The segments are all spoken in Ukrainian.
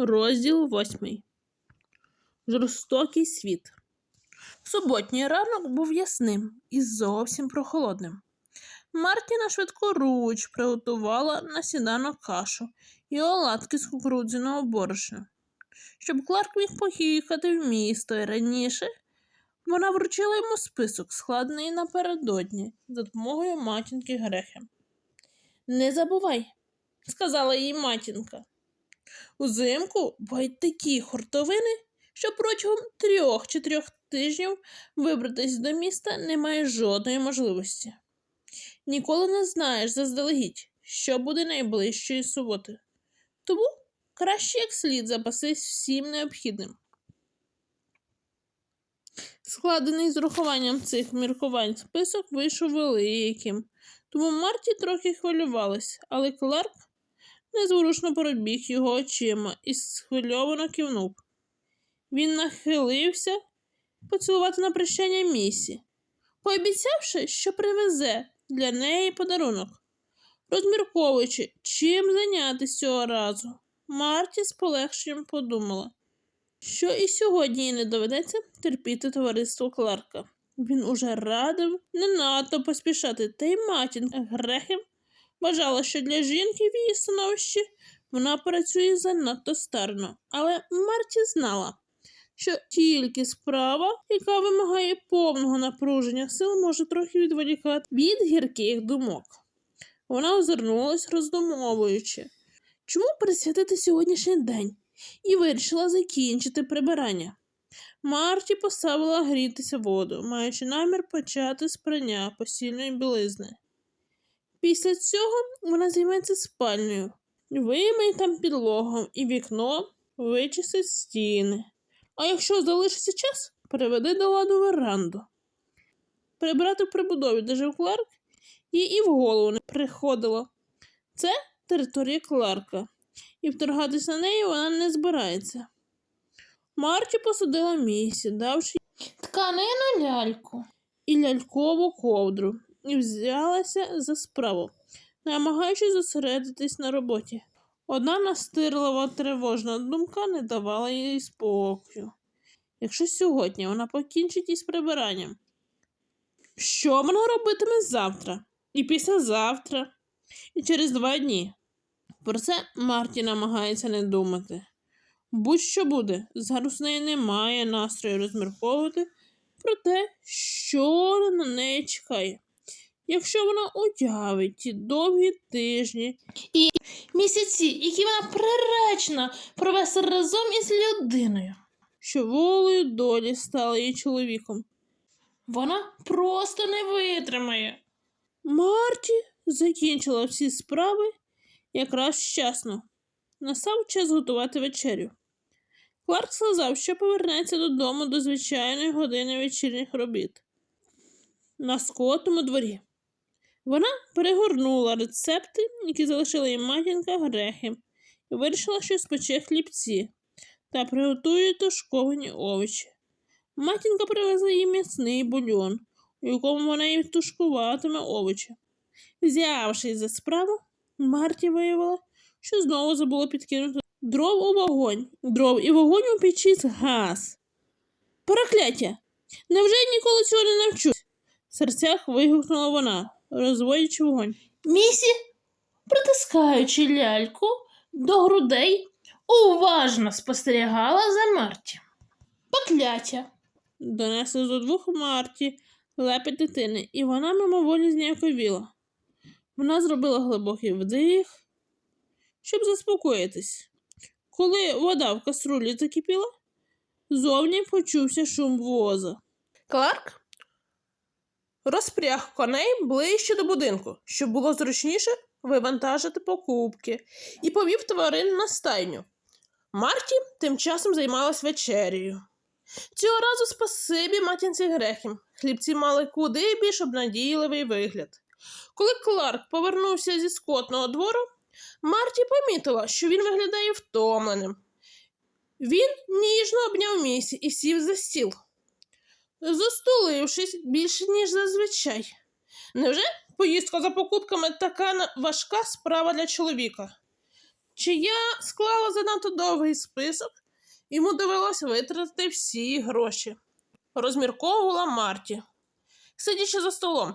Розділ восьмий. Жорстокий світ. Суботній ранок був ясним і зовсім прохолодним. Мартіна швидкоруч приготувала на сніданок кашу і оладки з кукурудзяного борошна. Щоб Кларк міг поїхати в місто і раніше, вона вручила йому список, складений напередодні за допомогою матінки Грехи. Не забувай, сказала їй матінка. Узимку бувають такі хуртовини, що протягом трьох-чотирьох тижнів вибратись до міста немає жодної можливості. Ніколи не знаєш заздалегідь, що буде найближчої суботи. Тому краще як слід запасись всім необхідним. Складений з урахуванням цих міркувань список вийшов великим, тому Марті трохи хвилювалась, але Кларк незворушно пробіг його очима і схвильовано кивнув. Він нахилився поцілувати на прощання місі, пообіцявши, що привезе для неї подарунок. Розмірковуючи, чим зайнятися цього разу, Марті з полегшенням подумала, що і сьогодні їй не доведеться терпіти товариство Кларка. Він уже радив не надто поспішати, та й матінка Грехем Вважала, що для жінки в її становищі вона працює занадто старно, але Марті знала, що тільки справа, яка вимагає повного напруження сил, може трохи відволікати від гірких думок. Вона озирнулась, роздумовуючи, чому присвятити сьогоднішній день, і вирішила закінчити прибирання. Марті поставила грітися воду, маючи намір почати з прання постільної білизни. Після цього вона займеться спальнею, вимиє там підлогу і вікно вичистить стіни. А якщо залишиться час, приведе до ладу веранду. Прибрати в прибудові, де жив Кларк, їй і в голову не приходило. Це територія Кларка, і вторгатись на неї вона не збирається. Марті посадила місі, давши тканину ляльку і лялькову ковдру і взялася за справу, намагаючись зосередитись на роботі. Одна настирлива тривожна думка не давала їй спокою. Якщо сьогодні вона покінчить із прибиранням, що вона робитиме завтра, і післязавтра, і через два дні? Про це Марті намагається не думати. Будь-що буде, зараз у неї немає настрою розмірковувати про те, що на неї чекає якщо вона уявить ті довгі тижні і місяці, які вона приречена провести разом із людиною, що волею долі стала її чоловіком. Вона просто не витримає. Марті закінчила всі справи якраз вчасно. Настав час готувати вечерю. Кларк сказав, що повернеться додому до звичайної години вечірніх робіт на скотому дворі. Вона перегорнула рецепти, які залишила їй матінка грехи, і вирішила, що спече хлібці та приготує тушковані овочі. Матінка привезла їй м'ясний бульйон, у якому вона і тушкуватиме овочі. Взявшись за справу, Марті виявила, що знову забула підкинути дров у вогонь, дров і вогонь у печі згас. Прокляття! Невже я ніколи цього не навчусь? В серцях вигукнула вона розводячи вогонь. Місі, притискаючи ляльку до грудей, уважно спостерігала за Марті. Покляття. Донесли зо двох Марті лепить дитини, і вона мимоволі зніяковіла. Вона зробила глибокий вдих, щоб заспокоїтись. Коли вода в каструлі закипіла, зовні почувся шум воза. Кларк розпряг коней ближче до будинку, щоб було зручніше вивантажити покупки, і повів тварин на стайню. Марті тим часом займалась вечерею. Цього разу спасибі матінці Грехім. Хлібці мали куди більш обнадійливий вигляд. Коли Кларк повернувся зі скотного двору, Марті помітила, що він виглядає втомленим. Він ніжно обняв місі і сів за стіл застулившись більше, ніж зазвичай. Невже поїздка за покупками така важка справа для чоловіка? Чи я склала занадто довгий список, йому довелося витратити всі гроші. Розмірковувала Марті, сидячи за столом.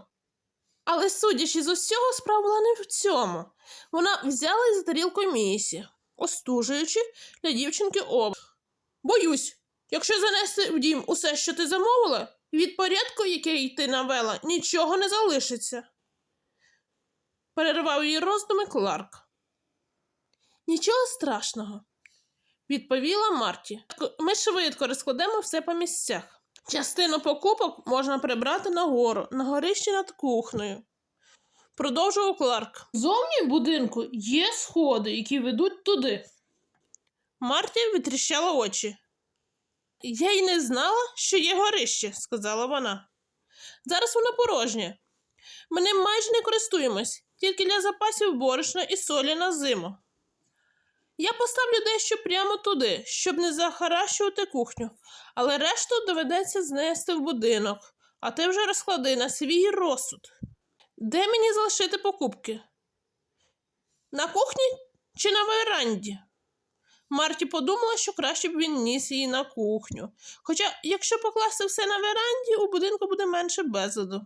Але судячи з усього, справа була не в цьому. Вона взяла із тарілкою місі, остужуючи для дівчинки об. Боюсь, якщо занести в дім усе, що ти замовила, від порядку, який ти навела, нічого не залишиться. Перервав її роздуми Кларк. Нічого страшного, відповіла Марті. Ми швидко розкладемо все по місцях. Частину покупок можна прибрати нагору, на горищі над кухнею. Продовжував Кларк. Зовні будинку є сходи, які ведуть туди. Марті витріщала очі. Я й не знала, що є горище, сказала вона. Зараз воно порожнє. Ми ним майже не користуємось, тільки для запасів борошна і солі на зиму. Я поставлю дещо прямо туди, щоб не захаращувати кухню, але решту доведеться знести в будинок, а ти вже розклади на свій розсуд. Де мені залишити покупки? На кухні чи на веранді? Марті подумала, що краще б він ніс її на кухню. Хоча, якщо покласти все на веранді, у будинку буде менше безладу.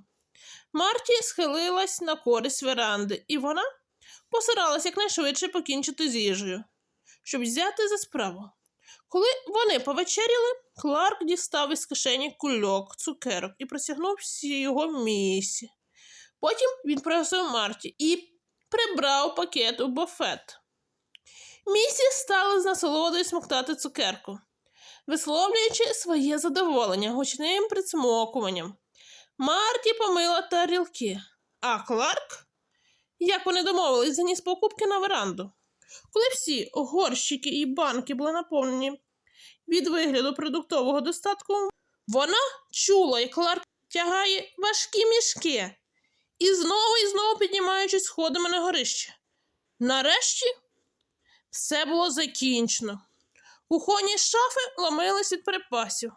Марті схилилась на користь веранди, і вона постаралась якнайшвидше покінчити з їжею, щоб взяти за справу. Коли вони повечеряли, Кларк дістав із кишені кульок, цукерок і просягнув всі його місі. Потім він пригасив Марті і прибрав пакет у буфет. Місі стала з насолодою смоктати цукерку, висловлюючи своє задоволення гучним присмокуванням. Марті помила тарілки, а Кларк, як вони домовились, заніс покупки на веранду. Коли всі горщики і банки були наповнені від вигляду продуктового достатку, вона чула, як Кларк тягає важкі мішки і знову і знову піднімаючись сходами на горище. Нарешті все було закінчено. Кухонні шафи ломились від припасів.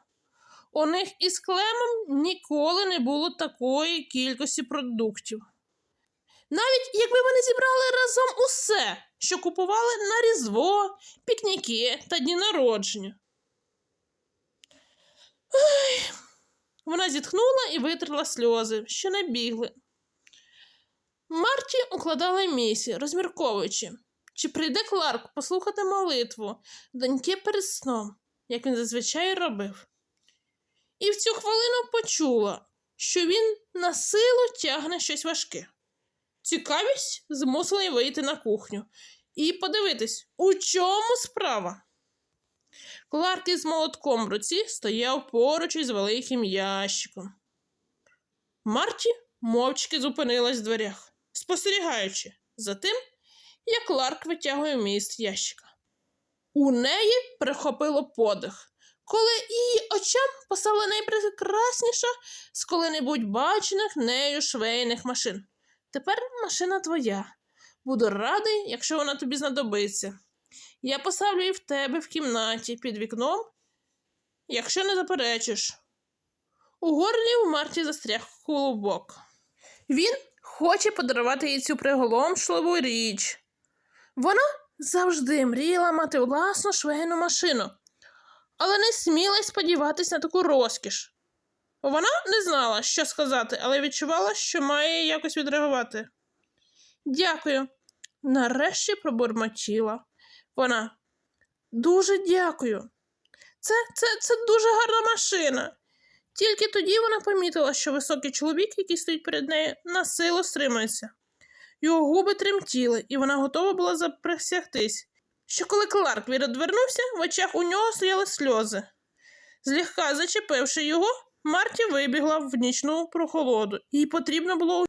У них із клемом ніколи не було такої кількості продуктів. Навіть якби вони зібрали разом усе, що купували на Різдво, пікніки та дні народження. Ой. Вона зітхнула і витерла сльози, що набігли. Марті укладала місі, розмірковуючи, чи прийде Кларк послухати молитву доньки перед сном, як він зазвичай робив. І в цю хвилину почула, що він на силу тягне щось важке. Цікавість змусила її вийти на кухню і подивитись, у чому справа. Кларк із молотком в руці стояв поруч із великим ящиком. Марті мовчки зупинилась в дверях, спостерігаючи за тим, як Кларк витягує міст ящика. У неї прихопило подих, коли її очам постала найпрекрасніша з коли-небудь бачених нею швейних машин. Тепер машина твоя. Буду радий, якщо вона тобі знадобиться. Я поставлю її в тебе в кімнаті під вікном, якщо не заперечиш. У горлі у Марті застряг колобок. Він хоче подарувати їй цю приголомшливу річ. Вона завжди мріяла мати власну швейну машину, але не сміла й сподіватись на таку розкіш. Вона не знала, що сказати, але відчувала, що має якось відреагувати. Дякую. Нарешті пробурмотіла. Вона дуже дякую. Це, це, це дуже гарна машина. Тільки тоді вона помітила, що високий чоловік, який стоїть перед нею, на силу стримується. Його губи тремтіли, і вона готова була заприсягтись, що коли Кларк відвернувся, в очах у нього стояли сльози. Злегка зачепивши його, Марті вибігла в нічну прохолоду, їй потрібно було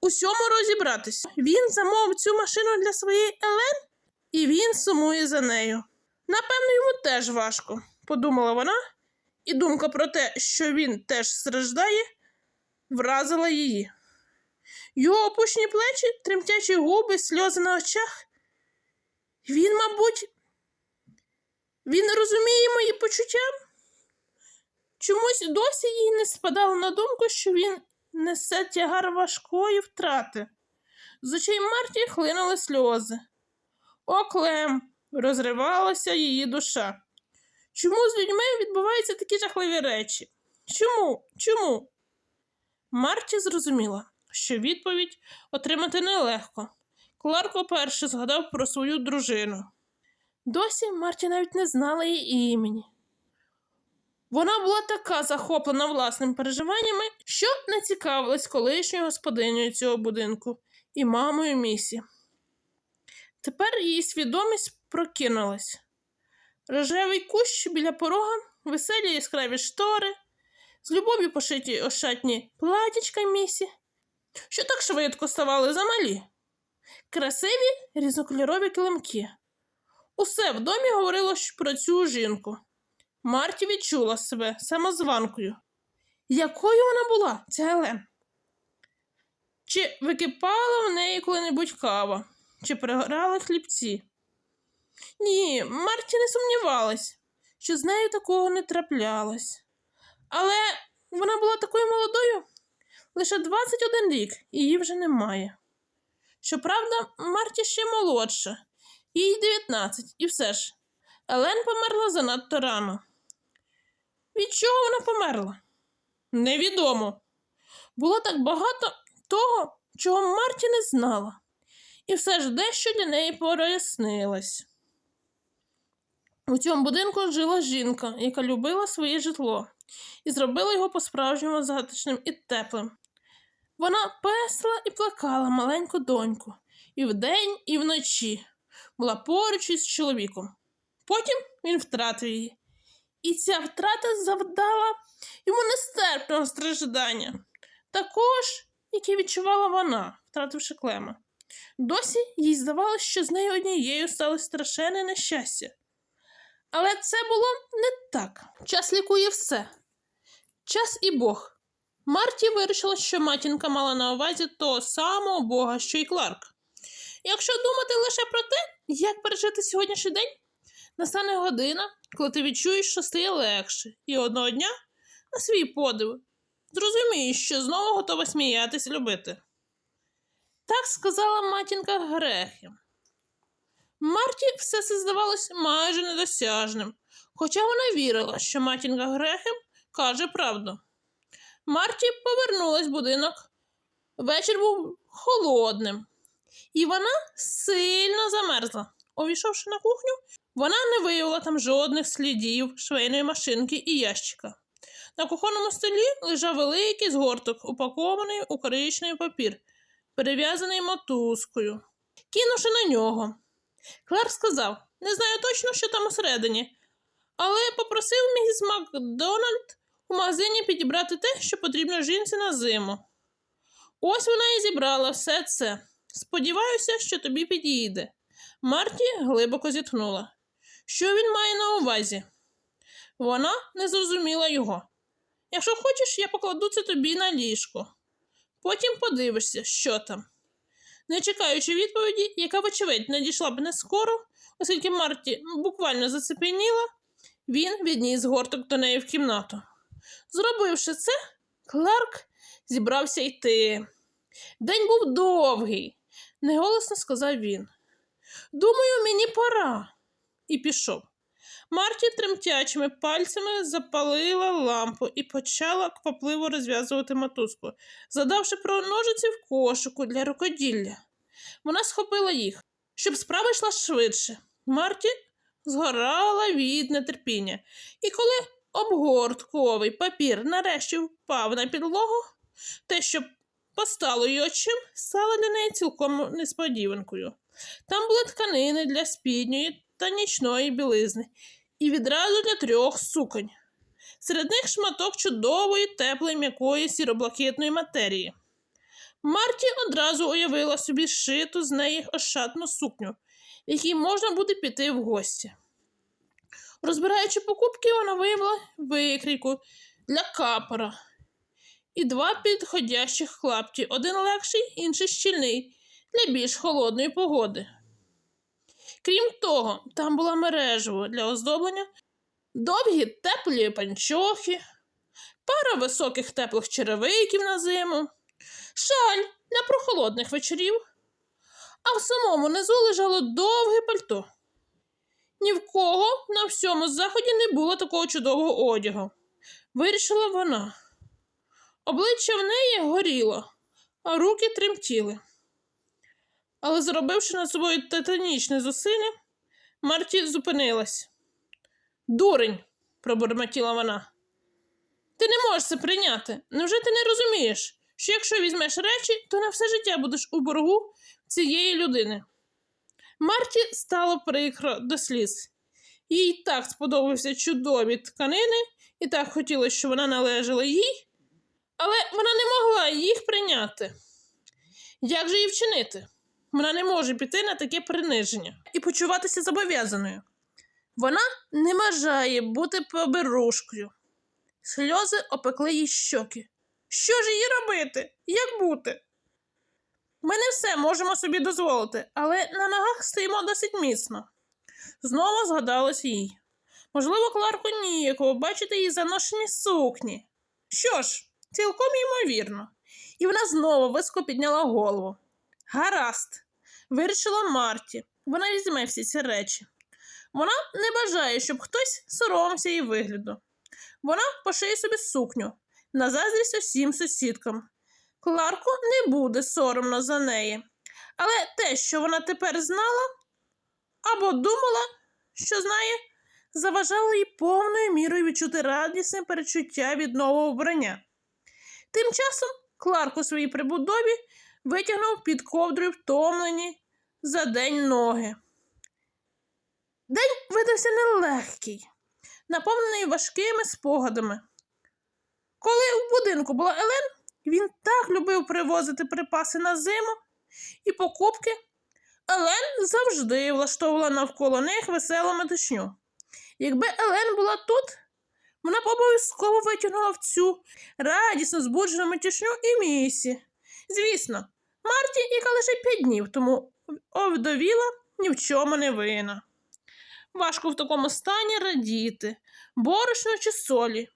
усьому розібратись. Він замовив цю машину для своєї Елен, і він сумує за нею. Напевно, йому теж важко, подумала вона, і думка про те, що він теж страждає, вразила її. Його опущені плечі, тремтячі губи, сльози на очах. Він, мабуть, він розуміє мої почуття. Чомусь досі їй не спадало на думку, що він несе тягар важкої втрати. З очей Марті хлинули сльози. Оклем, розривалася її душа. Чому з людьми відбуваються такі жахливі речі? Чому? Чому? Марті зрозуміла, що відповідь отримати нелегко. Кларк уперше згадав про свою дружину. Досі Марті навіть не знала її імені. Вона була така захоплена власними переживаннями, що не цікавилась колишньою господинею цього будинку і мамою місі. Тепер її свідомість прокинулась. Рожевий кущ біля порога, веселі яскраві штори, з любов'ю пошиті ошатні платічка місі, що так швидко ставали замалі, красиві різнокольорові килимки. Усе в домі говорило про цю жінку. Марті відчула себе самозванкою. Якою вона була, ця Елен? Чи википала в неї коли-небудь кава, чи пригорали хлібці? Ні, Марті не сумнівалась, що з нею такого не траплялось. Але вона була такою молодою лише 21 рік, і її вже немає. Щоправда, Марті ще молодша, їй 19, і все ж. Елен померла занадто рано. Від чого вона померла? Невідомо. Було так багато того, чого Марті не знала, і все ж дещо для неї прояснилось. У цьому будинку жила жінка, яка любила своє житло і зробила його по-справжньому затишним і теплим. Вона песла і плакала маленьку доньку, і вдень, і вночі була поруч із чоловіком. Потім він втратив її. І ця втрата завдала йому нестерпного страждання, також, яке відчувала вона, втративши клема. Досі їй здавалося, що з нею однією сталося страшенне нещастя. Але це було не так. Час лікує все. Час і Бог. Марті вирішила, що матінка мала на увазі того самого Бога, що й Кларк. Якщо думати лише про те, як пережити сьогоднішній день, настане година, коли ти відчуєш, що стає легше, і одного дня на свій подив зрозумієш, що знову готова сміятись любити. Так сказала матінка Грехем. Марті все це здавалось майже недосяжним, хоча вона вірила, що матінка Грехем каже правду. Марті повернулась в будинок. Вечір був холодним, і вона сильно замерзла. Увійшовши на кухню, вона не виявила там жодних слідів швейної машинки і ящика. На кухонному столі лежав великий згорток, упакований у коричневий папір, перев'язаний мотузкою. Кинувши на нього, Клар сказав: не знаю точно, що там усередині, але попросив місіс Макдональд у магазині підібрати те, що потрібно жінці на зиму. Ось вона і зібрала все це. Сподіваюся, що тобі підійде. Марті глибоко зітхнула. Що він має на увазі? Вона не зрозуміла його. Якщо хочеш, я покладу це тобі на ліжко. Потім подивишся, що там. Не чекаючи відповіді, яка, вочевидь, надійшла б не скоро, оскільки Марті буквально зацепеніла, він відніс горток до неї в кімнату. Зробивши це, Кларк зібрався йти. День був довгий, неголосно сказав він. Думаю, мені пора. І пішов. Марті тремтячими пальцями запалила лампу і почала квапливо розв'язувати мотузку, задавши про ножиці в кошику для рукоділля. Вона схопила їх, щоб справа йшла швидше. Марті згорала від нетерпіння, і коли обгортковий папір нарешті впав на підлогу, те, що постало її очим, стало для неї цілком несподіванкою. Там були тканини для спідньої та нічної білизни, і відразу для трьох суконь. Серед них шматок чудової, теплої, м'якої сіроблакитної матерії. Марті одразу уявила собі шиту з неї ошатну сукню, в якій можна буде піти в гості. Розбираючи покупки, вона виявила викрійку для капора і два підходящих клапті, один легший, інший щільний, для більш холодної погоди. Крім того, там була мережево для оздоблення, довгі теплі панчохи, пара високих теплих черевиків на зиму, шаль для прохолодних вечорів, а в самому низу лежало довге пальто. Ні в кого на всьому заході не було такого чудового одягу. Вирішила вона. Обличчя в неї горіло, а руки тремтіли. Але, зробивши над собою титанічне зусилля, Марті зупинилась. Дурень, пробурмотіла вона. Ти не можеш це прийняти. Невже ти не розумієш, що якщо візьмеш речі, то на все життя будеш у боргу цієї людини? Марті стало прикро до сліз. Їй так сподобався чудові тканини, і так хотілося, щоб вона належала їй, але вона не могла їх прийняти. Як же їй вчинити? Вона не може піти на таке приниження і почуватися зобов'язаною. Вона не бажає бути поберушкою. Сльози опекли їй щоки. Що ж їй робити? Як бути? Ми не все можемо собі дозволити, але на ногах стоїмо досить міцно. Знову згадалось їй. Можливо, Кларку ніяково бачити її заношені сукні. Що ж, цілком ймовірно. І вона знову високо підняла голову. Гаразд, вирішила Марті. Вона візьме всі ці речі. Вона не бажає, щоб хтось соромився її вигляду. Вона пошиє собі сукню на заздрість усім сусідкам. Кларку не буде соромно за неї. Але те, що вона тепер знала або думала, що знає, заважало їй повною мірою відчути радісне перечуття від нового вбрання. Тим часом Кларк у своїй прибудові витягнув під ковдрою втомлені за день ноги. День видався нелегкий, наповнений важкими спогадами. Коли в будинку була Елен, він так любив привозити припаси на зиму і покупки. Елен завжди влаштовувала навколо них веселу метушню. Якби Елен була тут, вона б обов'язково витягнула в цю радісно збуджену метушню і місі. Звісно, Марті, яка лише п'ять днів тому овдовіла, ні в чому не винна. Важко в такому стані радіти, борошно чи солі.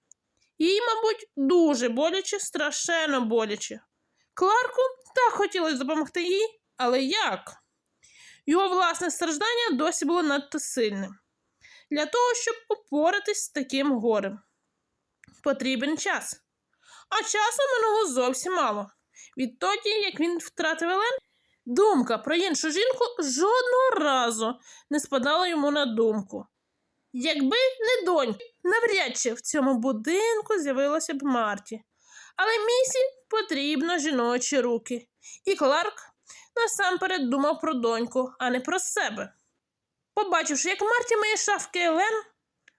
Їй, мабуть, дуже боляче, страшенно боляче. Кларку так хотілося допомогти їй, але як? Його власне страждання досі було надто сильним. Для того, щоб упоратись з таким горем. Потрібен час. А часу минуло зовсім мало. Відтоді, як він втратив Елен, думка про іншу жінку жодного разу не спадала йому на думку. Якби не донька, навряд чи в цьому будинку з'явилося б Марті. Але місі потрібно жіночі руки. І Кларк насамперед думав про доньку, а не про себе. Побачивши, як Марті миє шафки Елен,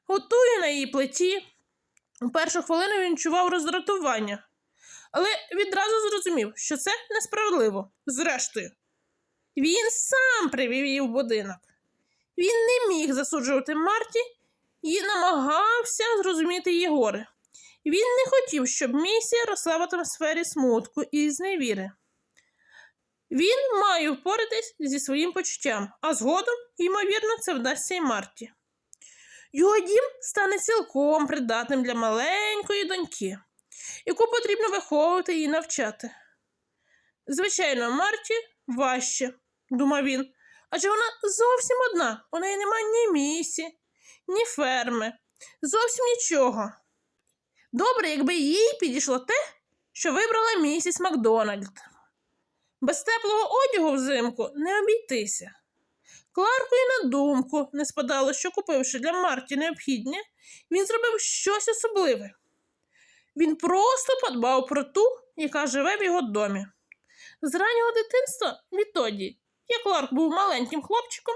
готує на її плиті, у першу хвилину він чував роздратування, але відразу зрозумів, що це несправедливо. Зрештою, він сам привів її в будинок. Він не міг засуджувати Марті і намагався зрозуміти її горе. Він не хотів, щоб місія росла в атмосфері смутку і зневіри. Він має впоратись зі своїм почуттям, а згодом, ймовірно, це вдасться й Марті. Його дім стане цілком придатним для маленької доньки, яку потрібно виховувати і навчати. Звичайно, Марті важче, думав він, адже вона зовсім одна, у неї немає ні місі, ні ферми, зовсім нічого. Добре, якби їй підійшло те, що вибрала місіс Макдональд. Без теплого одягу взимку не обійтися. Кларку і на думку не спадало, що купивши для Марті необхідне, він зробив щось особливе. Він просто подбав про ту, яка живе в його домі. З раннього дитинства, відтоді, як Кларк був маленьким хлопчиком,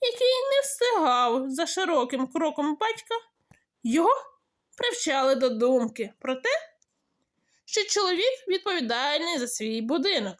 який не встигав за широким кроком батька, його привчали до думки про те, що чоловік відповідальний за свій будинок.